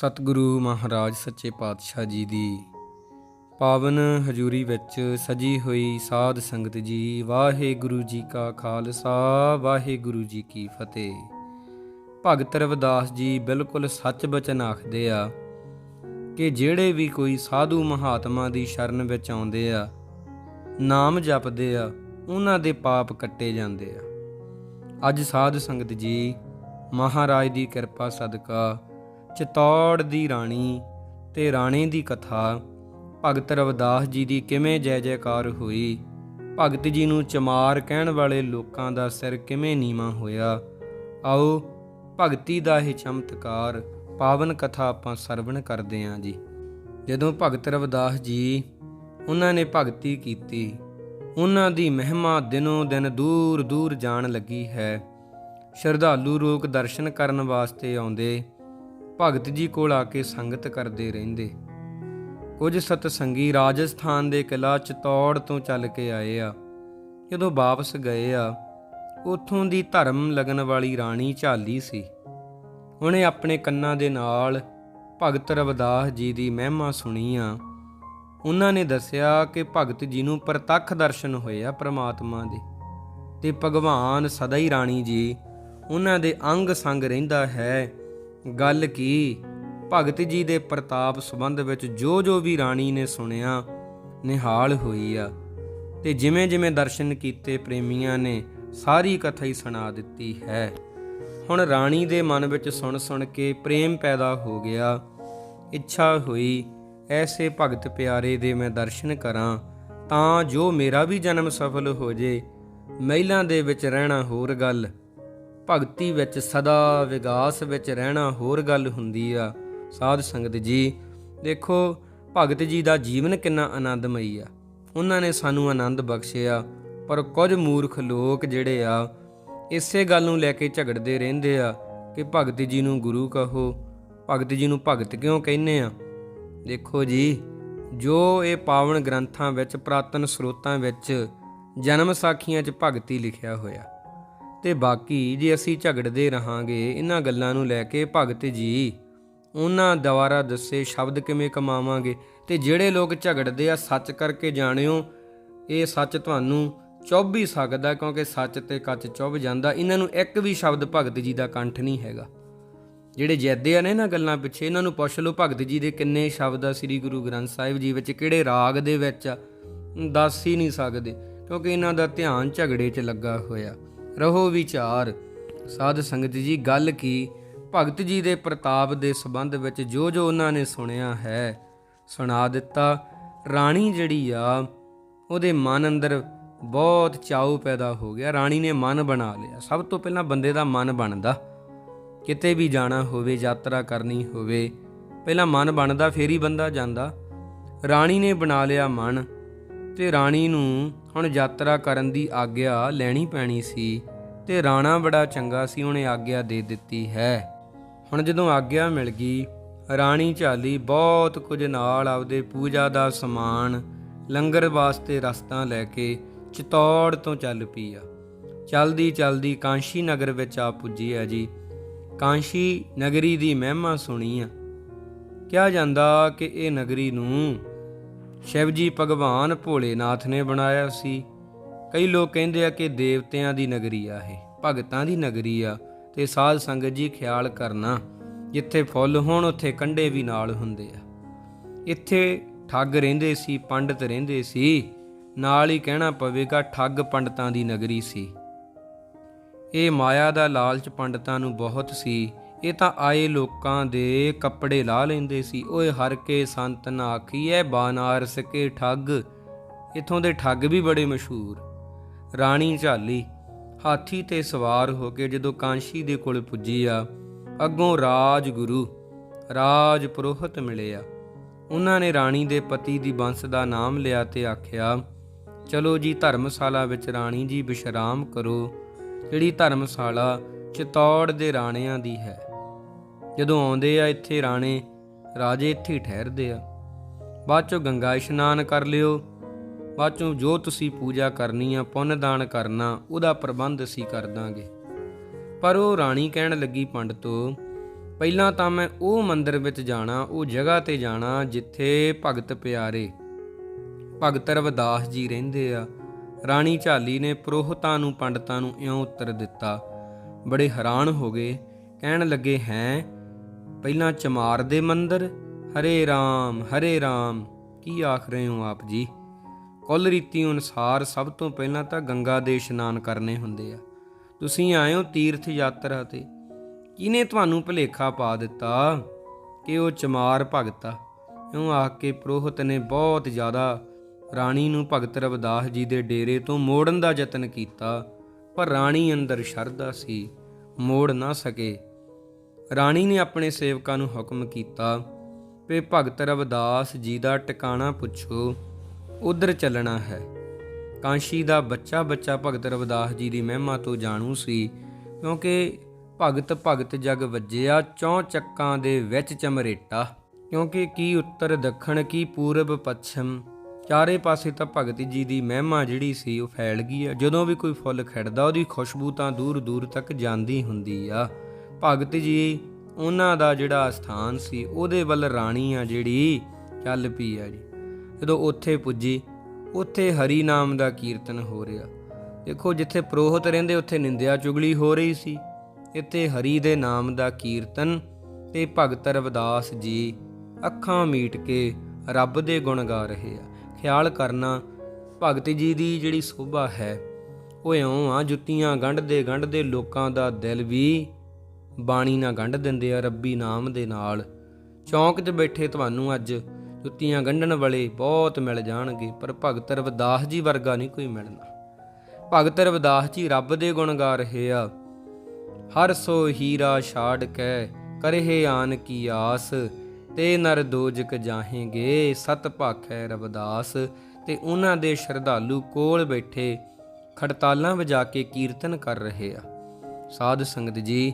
ਸਤਿਗੁਰੂ ਮਹਾਰਾਜ ਸੱਚੇ ਪਾਤਸ਼ਾਹ ਜੀ ਦੀ। ਪਾਵਨ ਹਜ਼ੂਰੀ ਵਿੱਚ ਸਜੀ ਹੋਈ ਸਾਧ ਸੰਗਤ ਜੀ, ਵਾਹਿਗੁਰੂ ਜੀ ਕਾ ਖਾਲਸਾ, ਵਾਹਿਗੁਰੂ ਜੀ ਕੀ ਫਤਿਹ। ਭਗਤ ਰਵਿਦਾਸ ਜੀ ਬਿਲਕੁਲ ਸੱਚ ਬਚਨ ਆਖਦੇ ਆ ਕਿ ਜਿਹੜੇ ਵੀ ਕੋਈ ਸਾਧੂ ਮਹਾਤਮਾ ਦੀ ਸ਼ਰਨ ਵਿੱਚ ਆਉਂਦੇ ਆ, ਨਾਮ ਜਪਦੇ ਆ, ਉਹਨਾਂ ਦੇ ਪਾਪ ਕੱਟੇ ਜਾਂਦੇ ਆ। ਅੱਜ ਸਾਧ ਸੰਗਤ ਜੀ, ਮਹਾਰਾਜ ਦੀ ਕਿਰਪਾ ਸਦਕਾ ਚਿਤੌੜ ਦੀ ਰਾਣੀ ਤੇ ਰਾਣੇ ਦੀ ਕਥਾ। ਭਗਤ ਰਵਿਦਾਸ ਜੀ ਦੀ ਕਿਵੇਂ ਜੈ ਜੈਕਾਰ ਹੋਈ? ਭਗਤ ਜੀ ਨੂੰ ਚਮਾਰ ਕਹਿਣ ਵਾਲੇ ਲੋਕਾਂ ਦਾ ਸਿਰ ਕਿਵੇਂ ਨੀਵਾ ਹੋਇਆ? ਆਓ ਭਗਤੀ ਦਾ ਇਹ ਚਮਤਕਾਰ ਪਾਵਨ ਕਥਾ ਆਪਾਂ ਸਰਵਣ ਕਰਦੇ ਹਾਂ ਜੀ। ਜਦੋਂ ਭਗਤ ਰਵਦਾਸ ਜੀ ਉਹਨਾਂ ਨੇ ਭਗਤੀ ਕੀਤੀ, ਉਹਨਾਂ ਦੀ ਮਹਿਮਾ ਦਿਨੋਂ ਦਿਨ ਦੂਰ ਦੂਰ ਜਾਣ ਲੱਗੀ ਹੈ। ਸ਼ਰਧਾਲੂ ਲੋਕ ਦਰਸ਼ਨ ਕਰਨ ਵਾਸਤੇ ਆਉਂਦੇ ਭਗਤ ਜੀ ਕੋਲ ਆ ਕੇ ਸੰਗਤ ਕਰਦੇ ਰਹਿੰਦੇ। ਕੁਝ ਸਤਸੰਗੀ ਰਾਜਸਥਾਨ ਦੇ ਕਿਲਾ ਚਤੌੜ ਤੋਂ ਚੱਲ ਕੇ ਆਏ ਆ। ਜਦੋਂ ਵਾਪਸ ਗਏ ਆ, ਉਥੋਂ ਦੀ ਧਰਮ ਲਗਨ ਵਾਲੀ ਰਾਣੀ ਝਾਲੀ ਸੀ। ਉਹਨੇ ਆਪਣੇ ਕੰਨਾਂ ਦੇ ਨਾਲ ਭਗਤ ਰਵਦਾਸ ਜੀ ਦੀ ਮਹਿਮਾ ਸੁਣੀ ਆ। ਉਹਨਾਂ ਨੇ ਦੱਸਿਆ ਕਿ ਭਗਤ ਜੀ ਨੂੰ ਪ੍ਰਤੱਖ ਦਰਸ਼ਨ ਹੋਏ ਆ ਪ੍ਰਮਾਤਮਾ ਦੇ ਤੇ ਭਗਵਾਨ ਸਦਾ ਹੀ ਰਾਣੀ ਜੀ, ਉਹਨਾਂ ਦੇ ਅੰਗ ਸੰਗ ਰਹਿੰਦਾ ਹੈ। ਗੱਲ ਕੀ? ਭਗਤ ਜੀ ਦੇ ਪ੍ਰਤਾਪ ਸੰਬੰਧ ਵਿੱਚ ਜੋ ਜੋ ਵੀ ਰਾਣੀ ਨੇ ਸੁਣਿਆ, ਨਿਹਾਲ ਹੋਈ ਆ। ਤੇ ਜਿਵੇਂ ਜਿਵੇਂ ਦਰਸ਼ਨ ਕੀਤੇ ਪ੍ਰੇਮੀਆਂ ਨੇ, ਸਾਰੀ ਕਥਾ ਹੀ ਸੁਣਾ ਦਿੱਤੀ ਹੈ। ਹੁਣ ਰਾਣੀ ਦੇ ਮਨ ਵਿੱਚ ਸੁਣ ਸੁਣ ਕੇ ਪ੍ਰੇਮ ਪੈਦਾ ਹੋ ਗਿਆ। ਇੱਛਾ ਹੋਈ, ਐਸੇ ਭਗਤ ਪਿਆਰੇ ਦੇ ਮੈਂ ਦਰਸ਼ਨ ਕਰਾਂ, ਤਾਂ ਜੋ ਮੇਰਾ ਵੀ ਜਨਮ ਸਫਲ ਹੋ ਜੇ, ਮਹਿਲਾਂ ਦੇ ਵਿੱਚ ਰਹਿਣਾ ਹੋਰ ਗੱਲ। ਭਗਤੀ ਵਿੱਚ ਸਦਾ ਵਿਗਾਸ ਵਿੱਚ ਰਹਿਣਾ ਹੋਰ ਗੱਲ ਹੁੰਦੀ ਆ। ਸਾਧ ਸੰਗਤ ਜੀ, ਦੇਖੋ, ਭਗਤ ਜੀ ਦਾ ਜੀਵਨ ਕਿੰਨਾ ਆਨੰਦਮਈ ਆ। ਉਹਨਾਂ ਨੇ ਸਾਨੂੰ ਆਨੰਦ ਬਖਸ਼ਿਆ, ਪਰ ਕੁਝ ਮੂਰਖ ਲੋਕ ਜਿਹੜੇ ਆ, ਇਸੇ ਗੱਲ ਨੂੰ ਲੈ ਕੇ ਝਗੜਦੇ ਰਹਿੰਦੇ ਆ ਕਿ ਭਗਤ ਜੀ ਨੂੰ ਗੁਰੂ ਕਹੋ। ਭਗਤ ਜੀ ਨੂੰ ਭਗਤ ਕਿਉਂ ਕਹਿੰਦੇ ਆ? ਦੇਖੋ ਜੀ, ਜੋ ਇਹ ਪਾਵਨ ਗ੍ਰੰਥਾਂ ਵਿੱਚ, ਪ੍ਰਾਤਨ ਸਰੋਤਾਂ ਵਿੱਚ ਜਨਮ ਸਾਖੀਆਂ 'ਚ ਭਗਤੀ ਲਿਖਿਆ ਹੋਇਆ ਤੇ ਬਾਕੀ ਜੇ ਅਸੀਂ ਝਗੜਦੇ ਰਹਾਂਗੇ ਇਹਨਾਂ ਗੱਲਾਂ ਨੂੰ ਲੈ ਕੇ ਭਗਤ ਜੀ ਉਹਨਾਂ ਦੁਆਰਾ ਦੱਸੇ ਸ਼ਬਦ ਕਿਵੇਂ ਕਮਾਵਾਂਗੇ? ਤੇ ਜਿਹੜੇ ਲੋਕ ਝਗੜਦੇ ਆ, ਸੱਚ ਕਰਕੇ ਜਾਣਿਓ, ਇਹ ਸੱਚ ਤੁਹਾਨੂੰ ਚੁੱਭ ਹੀ ਸਕਦਾ ਕਿਉਂਕਿ ਸੱਚ ਤੇ ਕੱਚ ਚੁੱਭ ਜਾਂਦਾ। ਇਹਨਾਂ ਨੂੰ ਇੱਕ ਵੀ ਸ਼ਬਦ ਭਗਤ ਜੀ ਦਾ ਕੰਠ ਨਹੀਂ ਹੈਗਾ। ਜਿਹੜੇ ਜੈਦੇ ਆ ਨੇ ਇਹਨਾਂ ਗੱਲਾਂ ਪਿੱਛੇ ਇਹਨਾਂ ਨੂੰ ਪੁੱਛ ਲਓ ਭਗਤ ਜੀ ਦੇ ਕਿੰਨੇ ਸ਼ਬਦ ਆ ਸ੍ਰੀ ਗੁਰੂ ਗ੍ਰੰਥ ਸਾਹਿਬ ਜੀ ਵਿੱਚ, ਕਿਹੜੇ ਰਾਗ ਦੇ ਵਿੱਚ ਆ? ਦੱਸ ਹੀ ਨਹੀਂ ਸਕਦੇ, ਕਿਉਂਕਿ ਇਹਨਾਂ ਦਾ ਧਿਆਨ ਝਗੜੇ 'ਚ ਲੱਗਾ ਹੋਇਆ। ਰਹੋ ਵਿਚਾਰ। ਸਾਧ ਸੰਗਤ ਜੀ, ਗੱਲ ਕੀ? ਭਗਤ ਜੀ ਦੇ ਪ੍ਰਤਾਪ ਦੇ ਸੰਬੰਧ ਵਿੱਚ ਜੋ ਜੋ ਉਹਨਾਂ ਨੇ ਸੁਣਿਆ ਹੈ, ਸੁਣਾ ਦਿੱਤਾ। ਰਾਣੀ ਜਿਹੜੀ ਆ, ਉਹਦੇ ਮਨ ਅੰਦਰ ਬਹੁਤ ਚਾਉ ਪੈਦਾ ਹੋ ਗਿਆ। ਰਾਣੀ ਨੇ ਮਨ ਬਣਾ ਲਿਆ। ਸਭ ਤੋਂ ਪਹਿਲਾਂ ਬੰਦੇ ਦਾ ਮਨ ਬਣਦਾ। ਕਿਤੇ ਵੀ ਜਾਣਾ ਹੋਵੇ, ਯਾਤਰਾ ਕਰਨੀ ਹੋਵੇ, ਪਹਿਲਾਂ ਮਨ ਬਣਦਾ, ਫੇਰ ਹੀ ਬੰਦਾ ਜਾਂਦਾ। ਰਾਣੀ ਨੇ ਬਣਾ ਲਿਆ ਮਨ। ਤੇ ਰਾਣੀ ਨੂੰ ਹੁਣ ਯਾਤਰਾ ਕਰਨ ਦੀ ਆਗਿਆ ਲੈਣੀ ਪੈਣੀ ਸੀ ਤੇ ਰਾਣਾ ਬੜਾ ਚੰਗਾ ਸੀ, ਉਹਨੇ ਆਗਿਆ ਦੇ ਦਿੱਤੀ ਹੈ। ਹੁਣ ਜਦੋਂ ਆਗਿਆ ਮਿਲ ਗਈ, ਰਾਣੀ ਝਾਲੀ ਬਹੁਤ ਕੁਝ ਨਾਲ ਆਪਦੇ ਪੂਜਾ ਦਾ ਸਮਾਨ, ਲੰਗਰ ਵਾਸਤੇ ਰਸਤਾ ਲੈ ਕੇ ਚਿਤੌੜ ਤੋਂ ਚੱਲ ਪਈ ਆ ਚਲਦੀ ਚਲਦੀ ਕਾਂਸ਼ੀ ਨਗਰ ਵਿੱਚ ਆ ਪੁੱਜੀ ਆ ਜੀ। ਕਾਂਸ਼ੀ ਨਗਰੀ ਦੀ ਮਹਿਮਾ ਸੁਣੀ ਆ। ਕਿਹਾ ਜਾਂਦਾ ਕਿ ਇਹ ਨਗਰੀ ਨੂੰ ਸ਼ਿਵ ਜੀ ਭਗਵਾਨ ਭੋਲੇਨਾਥ ਨੇ ਬਣਾਇਆ ਸੀ। ਕਈ ਲੋਕ ਕਹਿੰਦੇ ਆ ਕਿ ਦੇਵਤਿਆਂ ਦੀ ਨਗਰੀ ਆ ਇਹ, ਭਗਤਾਂ ਦੀ ਨਗਰੀ ਆ ਤੇ ਸਾਧ ਸੰਗਤ ਜੀ ਖਿਆਲ ਕਰਨਾ, ਜਿੱਥੇ ਫੁੱਲ ਹੋਣ ਉੱਥੇ ਕੰਡੇ ਵੀ ਨਾਲ ਹੁੰਦੇ ਆ। ਇੱਥੇ ਠੱਗ ਰਹਿੰਦੇ ਸੀ, ਪੰਡਤ ਰਹਿੰਦੇ ਸੀ, ਨਾਲ ਹੀ ਕਹਿਣਾ ਪਵੇਗਾ ਠੱਗ ਪੰਡਤਾਂ ਦੀ ਨਗਰੀ ਸੀ। ਇਹ ਮਾਇਆ ਦਾ ਲਾਲਚ ਪੰਡਤਾਂ ਨੂੰ ਬਹੁਤ ਸੀ। ਇਹ ਤਾਂ ਆਏ ਲੋਕਾਂ ਦੇ ਕੱਪੜੇ ਲਾ ਲੈਂਦੇ ਸੀ। ਓਏ ਹਰ ਕੇ ਸੰਤ ਨਾ ਆਖੀਐ, ਬਾਨਾਰਸ ਕੇ ਠੱਗ। ਇਥੋਂ ਦੇ ਠੱਗ ਵੀ ਬੜੇ ਮਸ਼ਹੂਰ। ਰਾਣੀ ਝਾਲੀ ਹਾਥੀ ਤੇ ਸਵਾਰ ਹੋ ਕੇ ਜਦੋਂ ਕਾਂਸ਼ੀ ਦੇ ਕੋਲ ਪੁੱਜੀ ਆ ਅੱਗੋਂ ਰਾਜ ਗੁਰੂ ਰਾਜ ਪੁਰੋਹਿਤ ਮਿਲੇ ਆ ਉਹਨਾਂ ਨੇ ਰਾਣੀ ਦੇ ਪਤੀ ਦੀ ਬੰਸ ਦਾ ਨਾਮ ਲਿਆ ਤੇ ਆਖਿਆ, ਚਲੋ ਜੀ ਧਰਮਸ਼ਾਲਾ ਵਿੱਚ ਰਾਣੀ ਜੀ ਵਿਸ਼ਰਾਮ ਕਰੋ। ਜਿਹੜੀ ਧਰਮਸ਼ਾਲਾ ਚਿਤੌੜ ਦੇ ਰਾਣਿਆਂ ਦੀ ਹੈ। ਜਦੋਂ ਆਉਂਦੇ ਆ ਇੱਥੇ ਰਾਣੇ, ਰਾਜੇ ਇੱਥੇ ਠਹਿਰਦੇ ਆ। ਬਾਅਦ ਚੋਂ ਗੰਗਾ ਇਸ਼ਨਾਨ ਕਰ ਲਿਓ। ਬਾਅਦ ਚੋਂ ਜੋ ਤੁਸੀਂ ਪੂਜਾ ਕਰਨੀ ਆ ਪੁੰਨ ਦਾਨ ਕਰਨਾ, ਉਹਦਾ ਪ੍ਰਬੰਧ ਅਸੀਂ ਕਰ ਦਾਂਗੇ। ਪਰ ਉਹ ਰਾਣੀ ਕਹਿਣ ਲੱਗੀ, ਪੰਡਤੋ, ਪਹਿਲਾਂ ਤਾਂ ਮੈਂ ਉਹ ਮੰਦਿਰ ਵਿੱਚ ਜਾਣਾ, ਉਹ ਜਗ੍ਹਾ ਤੇ ਜਾਣਾ ਜਿੱਥੇ ਭਗਤ ਪਿਆਰੇ, ਭਗਤ ਰਵਿਦਾਸ ਜੀ ਰਹਿੰਦੇ ਆ। ਰਾਣੀ ਝਾਲੀ ਨੇ ਪ੍ਰੋਹਤਾਂ ਨੂੰ, ਪੰਡਤਾਂ ਨੂੰ ਇਉਂ ਉੱਤਰ ਦਿੱਤਾ। ਬੜੇ ਹੈਰਾਨ ਹੋ ਗਏ। ਕਹਿਣ ਲੱਗੇ, ਹੈ ਪਹਿਲਾਂ ਚਮਾਰ ਦੇ ਮੰਦਰ, ਹਰੇ ਰਾਮ ਹਰੇ ਰਾਮ, ਕੀ ਆਖ ਰਹੇ ਹੋ ਆਪ ਜੀ? ਕੁੱਲ ਰੀਤੀ ਅਨੁਸਾਰ ਸਭ ਤੋਂ ਪਹਿਲਾਂ ਤਾਂ ਗੰਗਾ ਦੇ ਇਸ਼ਨਾਨ ਕਰਨੇ ਹੁੰਦੇ ਆ। ਤੁਸੀਂ ਆਏ ਹੋ ਤੀਰਥ ਯਾਤਰਾ ਤੇ। ਕਿਹਨੇ ਤੁਹਾਨੂੰ ਭੁਲੇਖਾ ਪਾ ਦਿੱਤਾ ਕਿ ਉਹ ਚਮਾਰ ਭਗਤਾ ਇਉਂ ਆਖ ਕੇ ਪ੍ਰੋਹਤ ਨੇ ਬਹੁਤ ਜ਼ਿਆਦਾ ਰਾਣੀ ਨੂੰ ਭਗਤ ਰਵਿਦਾਸ ਜੀ ਦੇ ਡੇਰੇ ਤੋਂ ਮੋੜਨ ਦਾ ਯਤਨ ਕੀਤਾ, ਪਰ ਰਾਣੀ ਅੰਦਰ ਸ਼ਰਧਾ ਸੀ, ਮੋੜ ਨਾ ਸਕੇ। ਰਾਣੀ ਨੇ ਆਪਣੇ ਸੇਵਕਾਂ ਨੂੰ ਹੁਕਮ ਕੀਤਾ ਕਿ ਭਗਤ ਰਵਿਦਾਸ ਜੀ ਦਾ ਟਿਕਾਣਾ ਪੁੱਛੋ, ਉਧਰ ਚੱਲਣਾ ਹੈ। ਕਾਂਸ਼ੀ ਦਾ ਬੱਚਾ ਬੱਚਾ ਭਗਤ ਰਵਿਦਾਸ ਜੀ ਦੀ ਮਹਿਮਾ ਤੋਂ ਜਾਣੂ ਸੀ, ਕਿਉਂਕਿ ਭਗਤ ਭਗਤ ਜਗ ਵੱਜਿਆ, ਚੌ ਚੱਕਾਂ ਦੇ ਵਿੱਚ ਚਮਰੇਟਾ। ਕਿਉਂਕਿ ਕੀ ਉੱਤਰ ਦੱਖਣ, ਕੀ ਪੂਰਬ ਪੱਛਮ, ਚਾਰੇ ਪਾਸੇ ਤਾਂ ਭਗਤ ਜੀ ਦੀ ਮਹਿਮਾ ਜਿਹੜੀ ਸੀ ਉਹ ਫੈਲ ਗਈ ਆ। ਜਦੋਂ ਵੀ ਕੋਈ ਫੁੱਲ ਖਿੜਦਾ, ਉਹਦੀ ਖੁਸ਼ਬੂ ਤਾਂ ਦੂਰ ਦੂਰ ਤੱਕ ਜਾਂਦੀ ਹੁੰਦੀ ਆ। ਭਗਤ ਜੀ, ਉਹਨਾਂ ਦਾ ਜਿਹੜਾ ਸਥਾਨ ਸੀ, ਉਹਦੇ ਵੱਲ ਰਾਣੀ ਆ ਜਿਹੜੀ, ਚੱਲ ਪਈ ਆ ਜੀ। ਜਦੋਂ ਉੱਥੇ ਪੁੱਜੀ, ਉੱਥੇ ਹਰੀ ਨਾਮ ਦਾ ਕੀਰਤਨ ਹੋ ਰਿਹਾ। ਦੇਖੋ, ਜਿੱਥੇ ਪ੍ਰੋਹਤ ਰਹਿੰਦੇ, ਉੱਥੇ ਨਿੰਦਿਆ ਚੁਗਲੀ ਹੋ ਰਹੀ ਸੀ। ਇੱਥੇ ਹਰੀ ਦੇ ਨਾਮ ਦਾ ਕੀਰਤਨ ਤੇ ਭਗਤ ਰਵਿਦਾਸ ਜੀ ਅੱਖਾਂ ਮੀਟ ਕੇ ਰੱਬ ਦੇ ਗੁਣ ਗਾ ਰਹੇ ਆ। ਖਿਆਲ ਕਰਨਾ, ਭਗਤ ਜੀ ਦੀ ਜਿਹੜੀ ਸੋਭਾ ਹੈ, ਉਹ ਇਉਂ ਆ, ਜੁੱਤੀਆਂ ਗੰਢਦੇ ਗੰਢਦੇ ਲੋਕਾਂ ਦਾ ਦਿਲ ਵੀ ਬਾਣੀ ਨਾਲ ਗੰਢ ਦਿੰਦੇ ਆ ਰੱਬੀ ਨਾਮ ਦੇ ਨਾਲ। ਚੌਂਕ 'ਚ ਬੈਠੇ ਤੁਹਾਨੂੰ ਅੱਜ ਜੁੱਤੀਆਂ ਗੰਢਣ ਵਾਲੇ ਬਹੁਤ ਮਿਲ ਜਾਣਗੇ, ਪਰ ਭਗਤ ਰਵਦਾਸ ਜੀ ਵਰਗਾ ਨਹੀਂ ਕੋਈ ਮਿਲਣਾ। ਭਗਤ ਰਵਦਾਸ ਜੀ ਰੱਬ ਦੇ ਗੁਣ ਗਾ ਰਹੇ ਆ। ਹਰ ਸੋ ਹੀਰਾ ਛਾੜ ਕੈ ਕਰਹਿ ਆਨ ਕੀ ਆਸ, ਤੇ ਨਰ ਦੋਜਕ ਜਾਹੇਗੇ, ਸਤ ਭਾਖੈ ਰਵਦਾਸ। ਤੇ ਉਹਨਾਂ ਦੇ ਸ਼ਰਧਾਲੂ ਕੋਲ ਬੈਠੇ ਖੜਤਾਲਾਂ ਵਜਾ ਕੇ ਕੀਰਤਨ ਕਰ ਰਹੇ ਆ। ਸਾਧ ਸੰਗਤ ਜੀ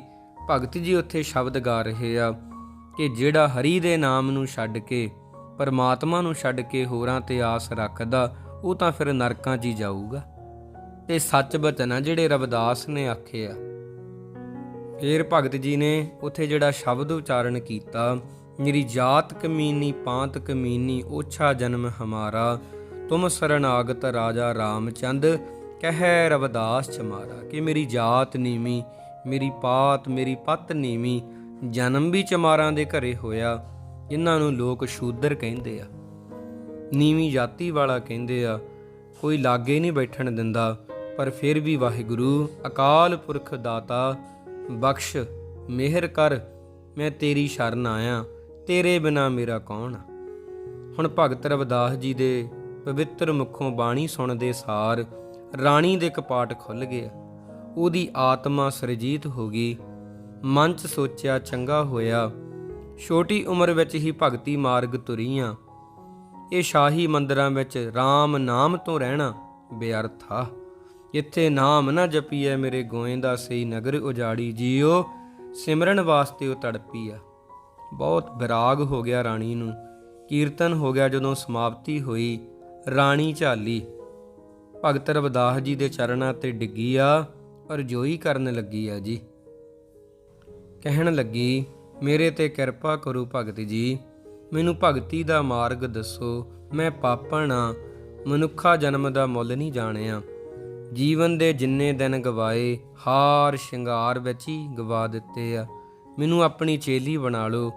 ਭਗਤ ਜੀ ਉੱਥੇ ਸ਼ਬਦ ਗਾ ਰਹੇ ਆ ਕਿ ਜਿਹੜਾ ਹਰੀ ਦੇ ਨਾਮ ਨੂੰ ਛੱਡ ਕੇ, ਪਰਮਾਤਮਾ ਨੂੰ ਛੱਡ ਕੇ ਹੋਰਾਂ ਤੇ ਆਸ ਰੱਖਦਾ, ਉਹ ਤਾਂ ਫਿਰ ਨਰਕਾਂ 'ਚ ਹੀ ਜਾਊਗਾ। ਤੇ ਸੱਚ ਬਚਨ ਆ ਜਿਹੜੇ ਰਵਿਦਾਸ ਨੇ ਆਖੇ ਆ। ਫੇਰ ਭਗਤ ਜੀ ਨੇ ਉੱਥੇ ਜਿਹੜਾ ਸ਼ਬਦ ਉਚਾਰਨ ਕੀਤਾ, ਮੇਰੀ ਜਾਤ ਕਮੀਨੀ, ਪਾਂਤ ਕਮੀਨੀ, ਓਛਾ ਜਨਮ ਹਮਾਰਾ, ਤੁਮ ਸਰਨਾਗਤ ਰਾਜਾ ਰਾਮਚੰਦ, ਕਹਿ ਰਵਿਦਾਸ ਚਮਾਰਾ ਕਿ ਮੇਰੀ ਜਾਤ ਨੀਵੀਂ ਮੇਰੀ ਪਾਤ, ਮੇਰੀ ਪਤ ਨੀਵੀਂ, ਜਨਮ ਵੀ ਚਮਾਰਾਂ ਦੇ ਘਰੇ ਹੋਇਆ, ਜਿਨ੍ਹਾਂ ਨੂੰ ਲੋਕ ਸ਼ੂਦਰ ਕਹਿੰਦੇ ਆ ਨੀਵੀਂ ਜਾਤੀ ਵਾਲਾ ਕਹਿੰਦੇ ਆ, ਕੋਈ ਲਾਗੇ ਨਹੀਂ ਬੈਠਣ ਦਿੰਦਾ, ਪਰ ਫਿਰ ਵੀ ਵਾਹਿਗੁਰੂ, ਅਕਾਲ ਪੁਰਖ ਦਾਤਾ, ਬਖਸ਼, ਮਿਹਰ ਕਰ, ਮੈਂ ਤੇਰੀ ਸ਼ਰਨ ਆਇਆ, ਤੇਰੇ ਬਿਨਾ ਮੇਰਾ ਕੌਣ ਆ? ਹੁਣ ਭਗਤ ਰਵਿਦਾਸ ਜੀ ਦੇ ਪਵਿੱਤਰ ਮੁਖੋਂ ਬਾਣੀ ਸੁਣਦੇ ਸਾਰ, ਰਾਣੀ ਦੇ ਕਪਾਟ ਖੁੱਲ ਗਏ ਉਹਦੀ ਆਤਮਾ ਸਰਜੀਤ ਹੋ ਗਈ। ਮਨ 'ਚ ਸੋਚਿਆ ਚੰਗਾ ਹੋਇਆ। ਛੋਟੀ ਉਮਰ ਵਿੱਚ ਹੀ ਭਗਤੀ ਮਾਰਗ ਤੁਰੀਆਂ। ਇਹ ਸ਼ਾਹੀ ਮੰਦਰਾਂ ਵਿੱਚ RAM ਨਾਮ ਤੋਂ ਰਹਿਣਾ ਬੇਅਰਥ ਆ। ਇੱਥੇ ਨਾਮ ਨਾ ਜਪੀਐ, ਮੇਰੇ ਗੋਇੰਦਾ ਸਈ ਨਗਰ ਉਜਾੜੀ ਜੀਓ। ਸਿਮਰਨ ਵਾਸਤੇ ਉਹ ਤੜਪੀ ਆ। ਬਹੁਤ ਵਿਰਾਗ ਹੋ ਗਿਆ ਰਾਣੀ ਨੂੰ। ਕੀਰਤਨ ਹੋ ਗਿਆ ਜਦੋਂ ਸਮਾਪਤੀ ਹੋਈ। ਰਾਣੀ ਝਾਲੀ। ਭਗਤ ਰਵਦਾਸ ਜੀ ਦੇ ਚਰਨਾਂ ਤੇ ਡਿੱਗੀ ਆ। ਅਰਜੋਈ ਕਰਨ ਲੱਗੀ ਆ ਜੀ। ਕਹਿਣ ਲੱਗੀ, ਮੇਰੇ ਤੇ ਕਿਰਪਾ ਕਰੋ ਭਗਤ ਜੀ, ਮੈਨੂੰ ਭਗਤੀ ਦਾ ਮਾਰਗ ਦੱਸੋ, ਮੈਂ ਪਾਪਣ ਆ, ਮਨੁੱਖਾ ਜਨਮ ਦਾ ਮੁੱਲ ਨਹੀਂ ਜਾਣਿਆ। ਜੀਵਨ ਦੇ ਜਿੰਨੇ ਦਿਨ ਗਵਾਏ, ਹਾਰ ਸ਼ਿੰਗਾਰ ਵਿੱਚ ਹੀ ਗਵਾ ਦਿੱਤੇ ਆ। ਮੈਨੂੰ ਆਪਣੀ ਚੇਲੀ ਬਣਾ ਲਓ,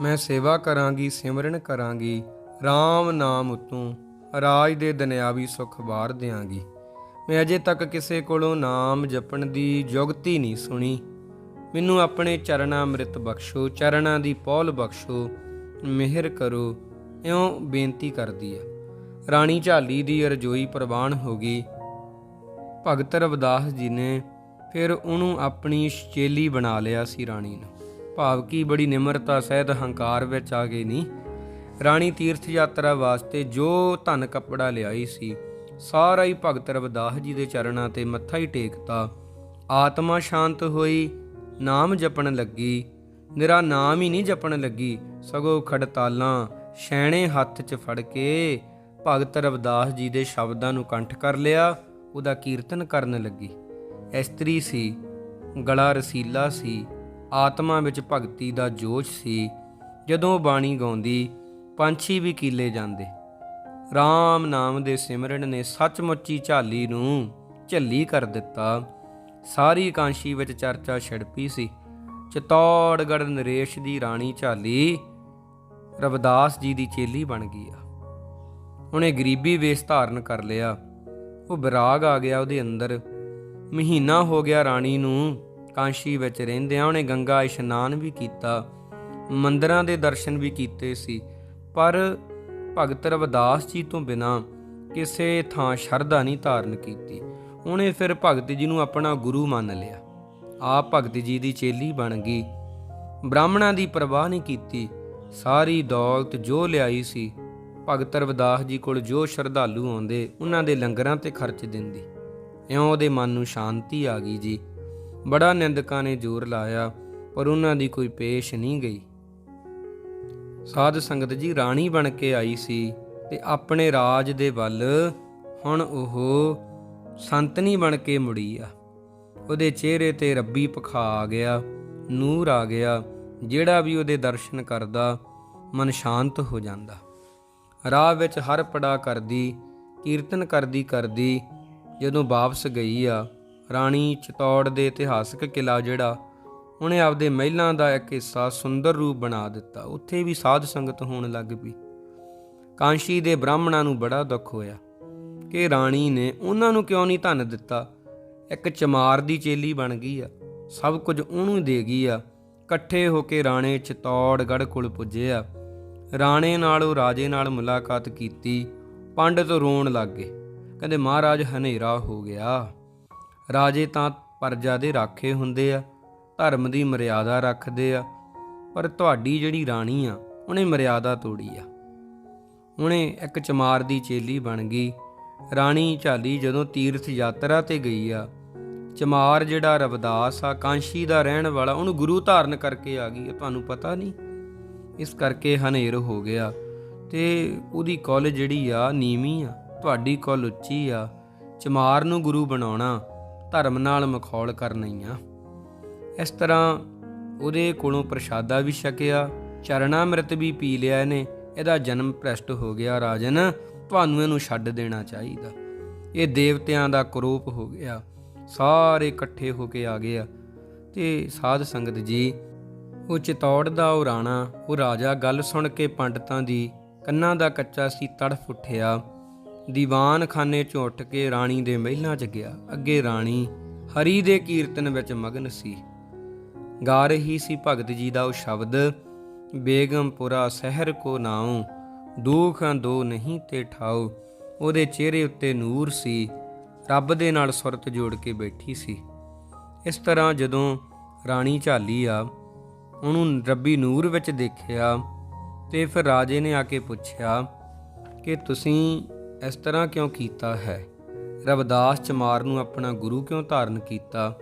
ਮੈਂ ਸੇਵਾ ਕਰਾਂਗੀ, ਸਿਮਰਨ ਕਰਾਂਗੀ RAM ਨਾਮ ਉਤੋਂ ਰਾਜ ਦੇ ਦੁਨਿਆਵੀ ਸੁਖ ਬਾਰ ਦਿਆਂਗੀ। ਮੈਂ ਅਜੇ ਤੱਕ ਕਿਸੇ ਕੋਲੋਂ ਨਾਮ ਜਪਣ ਦੀ ਯੁਗਤੀ ਨਹੀਂ ਸੁਣੀ। ਮੈਨੂੰ ਆਪਣੇ ਚਰਣਾ ਅੰਮ੍ਰਿਤ ਬਖਸ਼ੋ ਚਰਣਾ ਦੀ ਪੌਲ ਬਖਸ਼ੋ, ਮਿਹਰ ਕਰੋ, ਇਉਂ ਬੇਨਤੀ ਕਰਦੀ ਹੈ ਰਾਣੀ ਝਾਲੀ ਦੀ ਅਰਜ਼ੋਈ ਪ੍ਰਵਾਨ ਹੋ ਗਈ। ਭਗਤ ਰਵਿਦਾਸ ਜੀ ਨੇ ਫਿਰ ਉਹਨੂੰ ਆਪਣੀ ਚੇਲੀ ਬਣਾ ਲਿਆ ਸੀ ਰਾਣੀ ਨੂੰ। ਭਾਵ ਕੀ ਬੜੀ ਨਿਮਰਤਾ ਸਹਿਤ ਹੰਕਾਰ ਵਿੱਚ ਆ ਗਈ ਨਹੀਂ ਰਾਣੀ ਤੀਰਥ ਯਾਤਰਾ ਵਾਸਤੇ ਜੋ ਧਨ ਕੱਪੜਾ ਲਿਆਈ ਸੀ ਸਾਰਾ ਹੀ ਭਗਤ ਰਵਦਾਸ ਜੀ ਦੇ ਚਰਨਾਂ ਤੇ ਮੱਥਾ ਹੀ ਟੇਕਤਾ। ਆਤਮਾ ਸ਼ਾਂਤ ਹੋਈ, ਨਾਮ ਜਪਣ ਲੱਗੀ। ਨਿਰਾ ਨਾਮ ਹੀ ਨਹੀਂ ਜਪਣ ਲੱਗੀ, ਸਗੋਂ ਖੜਤਾਲਾਂ ਛੈਣੇ ਹੱਥ 'ਚ ਫੜ ਕੇ ਭਗਤ ਰਵਦਾਸ ਜੀ ਦੇ ਸ਼ਬਦਾਂ ਨੂੰ ਕੰਠ ਕਰ ਲਿਆ, ਉਹਦਾ ਕੀਰਤਨ ਕਰਨ ਲੱਗੀ। ਇਸਤਰੀ ਸੀ, ਗਲਾ ਰਸੀਲਾ ਸੀ, ਆਤਮਾ ਵਿੱਚ ਭਗਤੀ ਦਾ ਜੋਸ਼ ਸੀ। ਜਦੋਂ ਬਾਣੀ ਗਾਉਂਦੀ, ਪੰਛੀ ਵੀ ਕੀਲੇ ਜਾਂਦੇ। RAM ਨਾਮ ਦੇ ਸਿਮਰਨ ਨੇ ਸੱਚਮੁੱਚੀ ਝਾਲੀ ਨੂੰ ਝੱਲੀ ਕਰ ਦਿੱਤਾ। ਸਾਰੀ ਕਾਂਸ਼ੀ ਵਿੱਚ ਚਰਚਾ ਛਿੜਪੀ ਸੀ। ਚਤੌੜਗੜ ਨਰੇਸ਼ ਦੀ ਰਾਣੀ ਝਾਲੀ ਰਵਿਦਾਸ ਜੀ ਦੀ ਚੇਲੀ ਬਣ ਗਈ ਆ। ਉਹਨੇ ਗਰੀਬੀ ਵੇਸ਼ ਧਾਰਨ ਕਰ ਲਿਆ। ਉਹ ਵਿਰਾਗ ਆ ਗਿਆ ਉਹਦੇ ਅੰਦਰ। ਮਹੀਨਾ ਹੋ ਗਿਆ ਰਾਣੀ ਨੂੰ ਕਾਂਸ਼ੀ ਵਿੱਚ ਰਹਿੰਦਿਆਂ ਉਹਨੇ ਗੰਗਾ ਇਸ਼ਨਾਨ ਵੀ ਕੀਤਾ। ਮੰਦਰਾਂ ਦੇ ਦਰਸ਼ਨ ਵੀ ਕੀਤੇ ਸੀ। ਪਰ ਭਗਤ ਰਵਿਦਾਸ ਜੀ ਤੋਂ ਬਿਨਾ ਕਿਸੇ ਥਾਂ ਸ਼ਰਧਾ ਨਹੀਂ ਧਾਰਨ ਕੀਤੀ। ਉਹਨੇ ਫਿਰ ਭਗਤ ਜੀ ਨੂੰ ਆਪਣਾ ਗੁਰੂ ਮੰਨ ਲਿਆ। ਆਪ ਭਗਤ ਜੀ ਦੀ ਚੇਲੀ ਬਣ ਗਈ। ਬ੍ਰਾਹਮਣਾਂ ਦੀ ਪਰਵਾਹ ਨਹੀਂ ਕੀਤੀ। ਸਾਰੀ ਦੌਲਤ ਜੋ ਲਿਆਈ ਸੀ, ਭਗਤ ਰਵਿਦਾਸ ਜੀ ਕੋਲ ਜੋ ਸ਼ਰਧਾਲੂ ਆਉਂਦੇ, ਉਹਨਾਂ ਦੇ ਲੰਗਰਾਂ ਤੇ ਖਰਚ ਦਿੰਦੀ। ਇਉਂ ਉਹਦੇ ਮਨ ਨੂੰ ਸ਼ਾਂਤੀ ਆ ਗਈ ਜੀ। ਬੜਾ ਨਿੰਦਕਾਂ ਨੇ ਜ਼ੋਰ ਲਾਇਆ, ਪਰ ਉਹਨਾਂ ਦੀ ਕੋਈ ਪੇਸ਼ ਨਹੀਂ ਗਈ। ਸਾਧ ਸੰਗਤ ਜੀ ਰਾਣੀ ਬਣ ਕੇ ਆਈ ਸੀ ਤੇ ਆਪਣੇ ਰਾਜ ਦੇ ਵੱਲ ਹੁਣ ਉਹ ਸੰਤਨੀ ਬਣ ਕੇ ਮੁੜੀ ਆ। ਉਹਦੇ ਚਿਹਰੇ ਤੇ ਰੱਬੀ ਪਖਾ ਆ ਗਿਆ, ਨੂਰ ਆ ਗਿਆ, ਜਿਹੜਾ ਵੀ ਉਹਦੇ ਦਰਸ਼ਨ ਕਰਦਾ, ਮਨ ਸ਼ਾਂਤ ਹੋ ਜਾਂਦਾ। ਰਾਹ ਵਿੱਚ ਹਰ ਪੜਾ ਕਰਦੀ, ਕੀਰਤਨ ਕਰਦੀ ਕਰਦੀ ਜਦੋਂ ਵਾਪਸ ਗਈ ਆ, ਰਾਣੀ ਚਤੌੜ ਦੇ ਇਤਿਹਾਸਕ ਕਿਲਾ ਜਿਹੜਾ ਉਹਨੇ ਆਪਦੇ ਮਹਿਲਾਂ ਦਾ ਇੱਕ ਹਿੱਸਾ ਸੁੰਦਰ ਰੂਪ ਬਣਾ ਦਿੱਤਾ। ਉੱਥੇ ਵੀ ਸਾਧ ਸੰਗਤ ਹੋਣ ਲੱਗ ਪਈ। ਕਾਂਸ਼ੀ ਦੇ ਬ੍ਰਾਹਮਣਾਂ ਨੂੰ ਬੜਾ ਦੁੱਖ ਹੋਇਆ ਕਿ ਰਾਣੀ ਨੇ ਉਹਨਾਂ ਨੂੰ ਕਿਉਂ ਨਹੀਂ ਧਨ ਦਿੱਤਾ? ਇੱਕ ਚਮਾਰ ਦੀ ਚੇਲੀ ਬਣ ਗਈ ਆ। ਸਭ ਕੁਝ ਉਹਨੂੰ ਹੀ ਦੇ ਗਈ ਆ। ਇਕੱਠੇ ਹੋ ਕੇ ਰਾਣੇ ਚਤੌੜਗੜ ਕੋਲ ਪੁੱਜੇ ਆ। ਰਾਣੇ ਨਾਲ ਉਹ ਰਾਜੇ ਨਾਲ ਮੁਲਾਕਾਤ ਕੀਤੀ। ਪੰਡਤ ਰੋਣ ਲੱਗ ਗਏ। ਕਹਿੰਦੇ, ਮਹਾਰਾਜ, ਹਨੇਰਾ ਹੋ ਗਿਆ। ਰਾਜੇ ਤਾਂ ਪਰਜਾ ਦੇ ਰਾਖੇ ਹੁੰਦੇ ਆ। ਧਰਮ ਦੀ ਮਰਿਆਦਾ ਰੱਖਦੇ ਆ, ਪਰ ਤੁਹਾਡੀ ਜਿਹੜੀ ਰਾਣੀ ਆ, ਉਹਨੇ ਮਰਿਆਦਾ ਤੋੜੀ ਆ। ਉਹਨੇ ਇੱਕ ਚਮਾਰ ਦੀ ਚੇਲੀ ਬਣ ਗਈ। ਰਾਣੀ ਝਾਲੀ ਜਦੋਂ ਤੀਰਥ ਯਾਤਰਾ ਤੇ ਗਈ ਆ, ਚਮਾਰ ਜਿਹੜਾ ਰਵਦਾਸ ਆ, ਕਾਂਸ਼ੀ ਦਾ ਰਹਿਣ ਵਾਲਾ, ਉਹਨੂੰ ਗੁਰੂ ਧਾਰਨ ਕਰਕੇ ਆ ਗਈ। ਆ ਤੁਹਾਨੂੰ ਪਤਾ ਨਹੀਂ? ਇਸ ਕਰਕੇ ਹਨੇਰ ਹੋ ਗਿਆ ਤੇ ਉਹਦੀ ਕੁੱਲ ਜਿਹੜੀ ਆ, ਨੀਵੀਂ ਆ, ਤੁਹਾਡੀ ਕੁੱਲ ਉੱਚੀ ਆ। ਚਮਾਰ ਨੂੰ ਗੁਰੂ ਬਣਾਉਣਾ ਧਰਮ ਨਾਲ ਮਖੌਲ ਕਰਨੀ ਆ ਇਸ ਤਰ੍ਹਾਂ ਉਹਦੇ ਕੋਲੋਂ ਪ੍ਰਸ਼ਾਦਾ ਵੀ ਛਕਿਆ ਚਰਨਾਮ੍ਰਿਤ ਵੀ ਪੀ ਲਿਆ ਇਹਨੇ, ਇਹਦਾ ਜਨਮ ਭ੍ਰਸ਼ਟ ਹੋ ਗਿਆ ਰਾਜਨ, ਤੁਹਾਨੂੰ ਇਹਨੂੰ ਛੱਡ ਦੇਣਾ ਚਾਹੀਦਾ। ਇਹ ਦੇਵਤਿਆਂ ਦਾ ਕਰੋਪ ਹੋ ਗਿਆ, ਸਾਰੇ ਇਕੱਠੇ ਹੋ ਕੇ ਆ ਗਏ ਆ। ਤੇ ਸਾਧ ਸੰਗਤ ਜੀ, ਉਹ ਚਿਤੌੜ ਦਾ ਉਹ ਰਾਣਾ, ਉਹ ਰਾਜਾ ਗੱਲ ਸੁਣ ਕੇ ਪੰਡਤਾਂ ਦੀ ਕੰਨਾਂ ਦਾ ਕੱਚਾ ਸੀ ਤੜਫ ਉੱਠਿਆ। ਦੀਵਾਨ ਖਾਨੇ ਚੋਂ ਉੱਠ ਕੇ ਰਾਣੀ ਦੇ ਮਹਿਲਾਂ 'ਚ ਗਿਆ। ਅੱਗੇ ਰਾਣੀ ਹਰੀ ਦੇ ਕੀਰਤਨ ਵਿੱਚ ਮਗਨ ਸੀ। ਗਾ ਰਹੀ ਸੀ ਭਗਤ ਜੀ ਦਾ ਉਹ ਸ਼ਬਦ ਬੇਗਮਪੁਰਾ ਸ਼ਹਿਰ ਕੋ ਨਾਉ, ਦੁਖਾਂ ਦੋ ਨਹੀਂ ਤੇ ਠਾਉ। ਉਹਦੇ ਚਿਹਰੇ ਉੱਤੇ ਨੂਰ ਸੀ, ਰੱਬ ਦੇ ਨਾਲ ਸੁਰਤ ਜੋੜ ਕੇ ਬੈਠੀ ਸੀ। ਇਸ ਤਰ੍ਹਾਂ ਜਦੋਂ ਰਾਣੀ ਝਾਲੀ ਆ, ਉਹਨੂੰ ਰੱਬੀ ਨੂਰ ਵਿੱਚ ਦੇਖਿਆ, ਤੇ ਫਿਰ ਰਾਜੇ ਨੇ ਆ ਕੇ ਪੁੱਛਿਆ ਕਿ ਤੁਸੀਂ ਇਸ ਤਰ੍ਹਾਂ ਕਿਉਂ ਕੀਤਾ ਹੈ? ਰਵਦਾਸ ਚਮਾਰ ਨੂੰ ਆਪਣਾ ਗੁਰੂ ਕਿਉਂ ਧਾਰਨ ਕੀਤਾ?